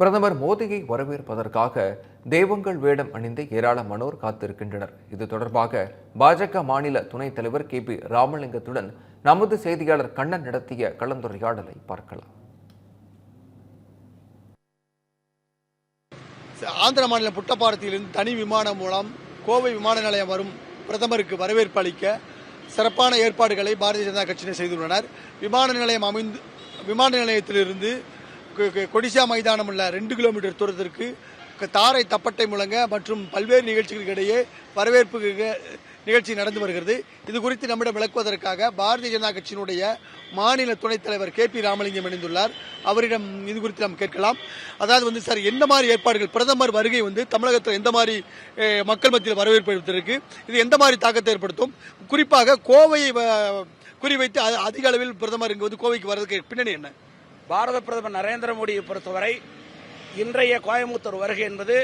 பிரதமர் மோடியை வரவேற்பதற்காக தெய்வங்கள் வேடம் அணிந்து ஏராளமானோர் காத்திருக்கின்றனர். இது தொடர்பாக பாஜக மாநில துணைத் தலைவர் கே பி ராமலிங்கத்துடன் நமது செய்தியாளர் கண்ணன் நடத்திய கலந்துரையாடலை பார்க்கலாம். ஆந்திர மாநிலம் புட்டப்பாரத்திலிருந்து தனி விமானம் மூலம் கோவை விமான நிலையம் வரும் பிரதமருக்கு வரவேற்பு அளிக்க சிறப்பான ஏற்பாடுகளை பாரதிய ஜனதா கட்சியினர் செய்துள்ளனர். விமான நிலையம் அமைந்து விமான நிலையத்திலிருந்து கொடிசா மைதானம் உள்ள ரெண்டு கிலோமீட்டர் தூரத்திற்கு தாரை தப்பட்டை முழங்க மற்றும் பல்வேறு நிகழ்ச்சிகளுக்கு இடையே வரவேற்பு நிகழ்ச்சி நடந்து வருகிறது. இது குறித்து நம்மிடம் விளக்குவதற்காக பாரதிய ஜனதா கட்சியினுடைய மாநில துணைத் தலைவர் கே பி ராமலிங்கம் இணைந்துள்ளார். அவரிடம் இது குறித்து நாம் கேட்கலாம். அதாவது வந்து சார் எந்த மாதிரி ஏற்பாடுகள் பிரதமர் வருகை வந்து தமிழகத்தில் எந்த மாதிரி மக்கள் மத்தியில் வரவேற்பு எடுத்திருக்கு இது எந்த மாதிரி தாக்கத்தை ஏற்படுத்தும்? குறிப்பாக கோவையை வ- குறிவைத்து அ- அதிக அளவில் பிரதமர் இங்கு வந்து கோவைக்கு வர்றதுக்கு பின்னணி என்ன? பாரத பிரதமர் நரேந்திர மோடியை பொறுத்தவரை இன்றைய கோயம்புத்தூர் வருகை என்பது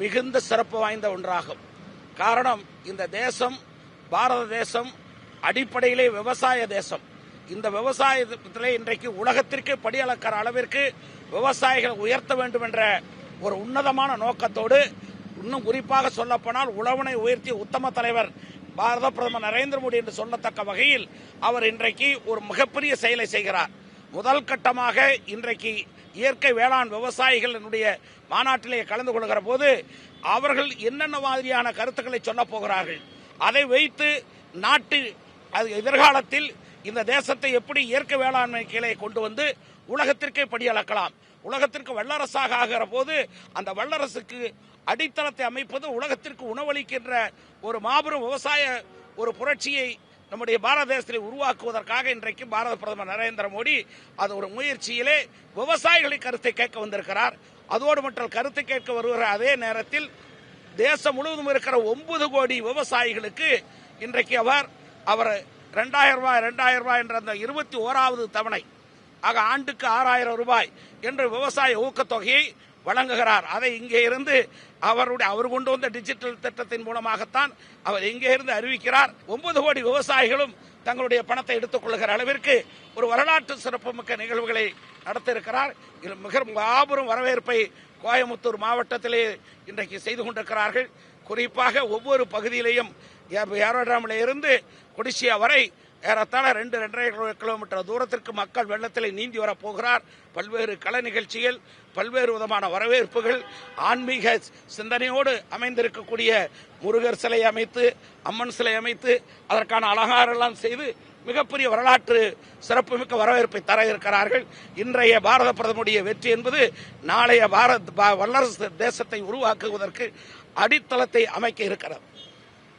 மிகுந்த சிறப்பு வாய்ந்த ஒன்றாகும். காரணம் இந்த தேசம் பாரத தேசம் அடிப்படையிலே விவசாய தேசம். இந்த விவசாயத்திலே இன்றைக்கு உலகத்திற்கு படியளக்கிற அளவிற்கு விவசாயிகள் உயர்த்த வேண்டும் என்ற ஒரு உன்னதமான நோக்கத்தோடு இன்னும் குறிப்பாக சொல்லப்போனால் உழவனை உயர்த்திய உத்தம தலைவர் பாரத பிரதமர் நரேந்திர மோடி என்று சொல்லத்தக்க வகையில் அவர் இன்றைக்கு ஒரு மிகப்பெரிய செயலை செய்கிறார். முதல் கட்டமாக இன்றைக்கு இயற்கை வேளாண் விவசாயிகளினுடைய மாநாட்டிலே கலந்து கொள்கிற போது அவர்கள் என்னென்ன மாதிரியான கருத்துக்களை சொல்ல போகிறார்கள்? அதை வைத்து நாட்டு அது எதிர்காலத்தில் இந்த தேசத்தை எப்படி இயற்கை வேளாண்மை கீழே கொண்டு வந்து உலகத்திற்கே படியளக்கலாம். உலகத்திற்கு வல்லரசாக ஆகிற போது அந்த வல்லரசுக்கு அடித்தளத்தை அமைப்பது உலகத்திற்கு உணவளிக்கின்ற ஒரு மாபெரும் விவசாய ஒரு புரட்சியை நம்முடைய பாரத தேசத்தில் உருவாக்குவதற்காக இன்றைக்கு பாரத பிரதமர் நரேந்திர மோடி அது ஒரு முயற்சியிலே விவசாயிகளை கருத்தை கேட்க வந்திருக்கிறார். அதோடு மட்டும் கருத்தை கேட்க வருகிற அதே நேரத்தில் தேசம் முழுவதும் இருக்கிற ஒன்பது கோடி விவசாயிகளுக்கு இன்றைக்கு அவர் அவர் ரெண்டாயிரம் ரூபாய் ரெண்டாயிரம் ரூபாய் என்ற அந்த இருபத்தி ஓராவது தவணை ஆக ஆண்டுக்கு ஆறாயிரம் ரூபாய் என்ற விவசாய ஊக்கத்தொகையை வழங்குகிறார். அதை இங்கே இருந்து அவருடைய அவர் கொண்டு வந்த டிஜிட்டல் திட்டத்தின் மூலமாகத்தான் அவர் இங்கே இருந்து அறிவிக்கிறார். ஒன்பது கோடி விவசாயிகளும் தங்களுடைய பணத்தை எடுத்துக் கொள்கிற அளவிற்கு ஒரு வரலாற்று சிறப்புமிக்க நிகழ்வுகளை நடத்தியிருக்கிறார். இதில் மிக மாபெரும் வரவேற்பை கோயமுத்தூர் மாவட்டத்திலே இன்றைக்கு செய்து கொண்டிருக்கிறார்கள். குறிப்பாக ஒவ்வொரு பகுதியிலையும் ஏரோட்ராமில் இருந்து கொடிசியா வரை ஏறத்தாழ ரெண்டு ரெண்டரை கிலோமீட்டர் தூரத்திற்கு மக்கள் வெள்ளத்தில் நீந்தி வரப் போகிறார் பல்வேறு கலை நிகழ்ச்சிகள் பல்வேறு விதமான வரவேற்புகள் ஆன்மீக சிந்தனையோடு அமைந்திருக்கக்கூடிய முருகர் சிலை அமைத்து அம்மன் சிலை அமைத்து அதற்கான அலங்காரம்லாம் செய்து மிகப்பெரிய வரலாற்று சிறப்புமிக்க வரவேற்பை தர இருக்கிறார்கள். இன்றைய பாரத பிரதமருடைய வெற்றி என்பது நாளைய பாரத் பா- வல்லரசு தேசத்தை உருவாக்குவதற்கு அடித்தளத்தை அமைக்க இருக்கிறது.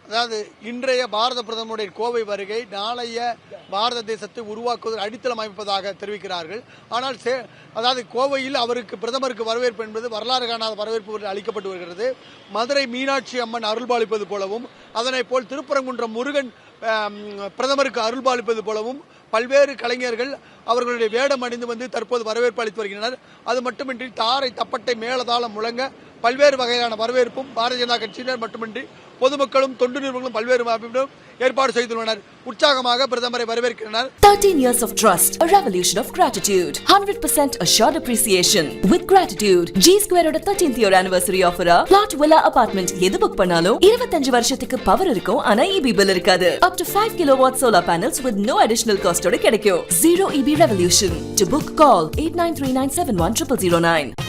அதாவது இன்றைய பாரத பிரதமருடைய கோவை வருகை நாளைய பாரத தேசத்தை உருவாக்குவதற்கு அடித்தளம் அமைப்பதாக தெரிவிக்கிறார்கள். ஆனால் சே- அதாவது கோவையில் அவருக்கு பிரதமருக்கு வரவேற்பு என்பது வரலாறு காணாத வரவேற்பு அளிக்கப்பட்டு வருகிறது. மதுரை மீனாட்சி அம்மன் அருள்பாலிப்பது போலவும் அதனை போல் திருப்பரங்குன்றம் முருகன் பிரதமருக்கு அருள்பாலிப்பது போலவும் பல்வேறு கலைஞர்கள் அவர்களுடைய வேடம் அணிந்து வந்து தற்போது வரவேற்பு அளித்து வருகின்றனர். அது மட்டுமின்றி தாரை தப்பட்டை மேலதாளம் முழங்க பல்வேறு வகையான வரவேற்பும் பாரதிய ஜனதா கட்சியினர் மட்டுமின்றி பொதுமக்களும் தொண்டு நிறுவனங்களும் பல்வேறு அமைப்பினரும் ஏற்பாடு செய்துள்ளனர் உற்சாகமாக பிரதமரை வரவேற்கின்றனர் 13 years of trust, a revolution of gratitude. 100% assured appreciation. With gratitude, G Square ஓட 13th year anniversary offer -ஆ plot villa apartment எது புக் பண்ணாலும் 25 வருஷத்துக்கு பவர் இருக்கும் ஆனா EB பில் இருக்காது. Up to 5 kilowatt solar panels with no additional cost ஓட கிடைக்கும். Zero EB revolution. To book, call 8939710009.